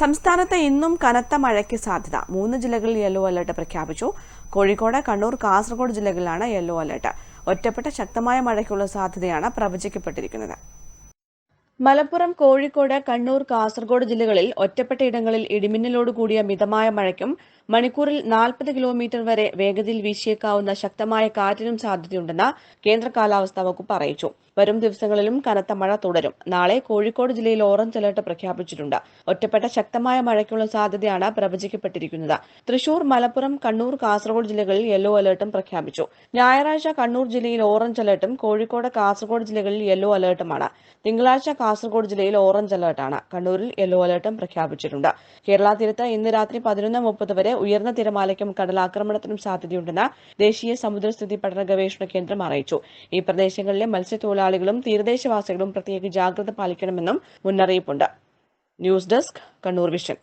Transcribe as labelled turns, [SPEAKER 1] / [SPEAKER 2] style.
[SPEAKER 1] സംസ്ഥാനത്ത് ഇന്നും കനത്ത മഴയ്ക്ക് സാധ്യത മൂന്ന് ജില്ലകളിൽ യെല്ലോ അലർട്ട് പ്രഖ്യാപിച്ചു കോഴിക്കോട് കണ്ണൂർ കാസർഗോഡ് ജില്ലകളിലാണ് യെല്ലോ അലർട്ട് ഒറ്റപ്പെട്ട ശക്തമായ മഴയ്ക്കുള്ള സാധ്യതയാണ് പ്രവചിക്കപ്പെട്ടിരിക്കുന്നത് മലപ്പുറം കോഴിക്കോട് കണ്ണൂർ കാസർഗോഡ് ജില്ലകളിൽ ഒറ്റപ്പെട്ട ഇടങ്ങളിൽ ഇടിമിന്നലോട് കൂടിയ മിതമായ മഴയ്ക്കും മണിക്കൂറിൽ നാൽപ്പത് കിലോമീറ്റർ വരെ വേഗതയിൽ വീശിയേക്കാവുന്ന ശക്തമായ കാറ്റിനും സാധ്യതയുണ്ടെന്ന് കേന്ദ്ര കാലാവസ്ഥാ വകുപ്പ് അറിയിച്ചു വരും ദിവസങ്ങളിലും കനത്ത മഴ തുടരും നാളെ കോഴിക്കോട് ജില്ലയിൽ ഓറഞ്ച് അലർട്ട് പ്രഖ്യാപിച്ചിട്ടുണ്ട് ഒറ്റപ്പെട്ട ശക്തമായ മഴയ്ക്കുള്ള സാധ്യതയാണ് പ്രവചിക്കപ്പെട്ടിരിക്കുന്നത് തൃശൂർ മലപ്പുറം കണ്ണൂർ കാസർഗോഡ് ജില്ലകളിൽ യെല്ലോ അലർട്ടും പ്രഖ്യാപിച്ചു ഞായറാഴ്ച കണ്ണൂർ ജില്ലയിൽ ഓറഞ്ച് അലർട്ടും കോഴിക്കോട് കാസർഗോഡ് ജില്ലകളിൽ യെല്ലോ അലർട്ടുമാണ് തിങ്കളാഴ്ച കാസർഗോഡ് ജില്ലയിൽ ഓറഞ്ച് അലർട്ടാണ് കണ്ണൂരിൽ യെല്ലോ അലർട്ടും പ്രഖ്യാപിച്ചിട്ടുണ്ട് കേരള തീരത്ത് ഇന്ന് രാത്രി പതിനൊന്ന് മുപ്പത് വരെ ഉയർന്ന തിരമാലയ്ക്കും കടലാക്രമണത്തിനും സാധ്യതയുണ്ടെന്ന് ദേശീയ സമുദ്രസ്ഥിതി പഠന ഗവേഷണ കേന്ദ്രം അറിയിച്ചു ഈ പ്രദേശങ്ങളിലെ മത്സ്യത്തൊഴിലാളികളും തീരദേശവാസികളും പ്രത്യേക ജാഗ്രത പാലിക്കണമെന്നും മുന്നറിയിപ്പുണ്ട് ന്യൂസ് ഡെസ്ക് കണ്ണൂർ വിഷൻ